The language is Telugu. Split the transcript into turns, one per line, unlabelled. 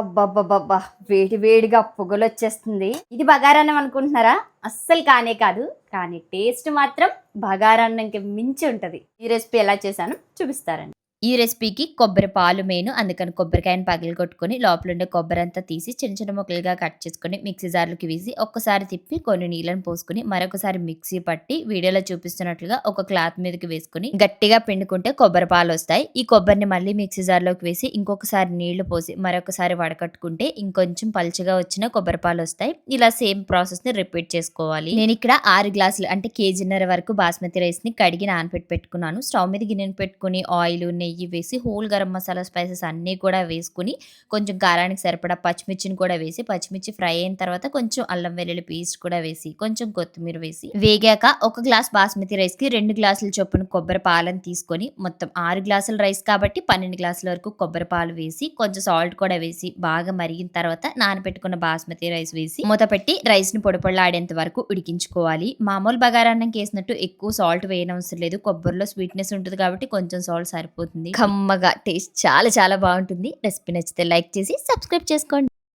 అబ్బబ్బబ్బబ్బా వేడి వేడిగా పొగలు వచ్చేస్తుంది ఇది బగారాన్నం అనుకుంటున్నారా? అస్సలు కానే కాదు. కానీ టేస్ట్ మాత్రం బగారాన్నంకి మించి ఉంటది. ఈ రెసిపీ ఎలా చేశాను చూపిస్తారండి.
ఈ రెసిపీకి కొబ్బరి పాలు మెయిన్. అందుకని కొబ్బరికాయని పగిలి కొట్టుకొని లోపల ఉండే కొబ్బరి అంతా తీసి చిన్న చిన్న ముక్కలుగా కట్ చేసుకొని మిక్సీ జార్లోకి వేసి ఒక్కసారి తిప్పి కొన్ని నీళ్ళని పోసుకొని మరొకసారి మిక్సీ పట్టి వీడియోలో చూపిస్తున్నట్లుగా ఒక క్లాత్ మీదకి వేసుకొని గట్టిగా పిండుకుంటే కొబ్బరి పాలు వస్తాయి. ఈ కొబ్బరిని మళ్ళీ మిక్సీ జార్లోకి వేసి ఇంకొకసారి నీళ్ళు పోసి మరొకసారి వడకట్టుకుంటే ఇంకొంచెం పలుచగా వచ్చిన కొబ్బరి పాలు వస్తాయి. ఇలా సేమ్ ప్రాసెస్ని రిపీట్ చేసుకోవాలి. నేను ఇక్కడ ఆరు గ్లాసులు అంటే కేజీన్నర వరకు బాస్మతి రైస్ని కడిగి నానపెట్టి పెట్టుకున్నాను. స్టవ్ మీద గిన్నెను పెట్టుకుని ఆయిల్ నెయ్యి వేసి హోల్ గరం మసాలా స్పైసెస్ అన్నీ కూడా వేసుకుని కొంచెం కారానికి సరిపడా పచ్చిమిర్చిని కూడా వేసి పచ్చిమిర్చి ఫ్రై అయిన తర్వాత కొంచెం అల్లం వెల్లుల్లి పేస్ట్ కూడా వేసి కొంచెం కొత్తిమీర వేసి వేగాక ఒక గ్లాస్ బాస్మతి రైస్కి రెండు గ్లాసుల చొప్పున కొబ్బరి పాలను తీసుకొని మొత్తం ఆరు గ్లాసుల రైస్ కాబట్టి పన్నెండు గ్లాసుల వరకు కొబ్బరి పాలు వేసి కొంచెం సాల్ట్ కూడా వేసి బాగా మరిగిన తర్వాత నానబెట్టుకున్న బాస్మతి రైస్ వేసి మూత పెట్టి రైస్ని పొడిపొడలాడేంత వరకు ఉడికించుకోవాలి. మామూలు బగారాన్నం కేసినట్టు ఎక్కువ సాల్ట్ వేయనవసరం లేదు. కొబ్బరిలో స్వీట్నెస్ ఉంటుంది కాబట్టి కొంచెం సాల్ట్ సరిపోతుంది. కమ్మగా టేస్ట్ చాలా చాలా బాగుంటుంది. రెసిపీ నచ్చితే లైక్ చేసి సబ్స్క్రైబ్ చేసుకోండి.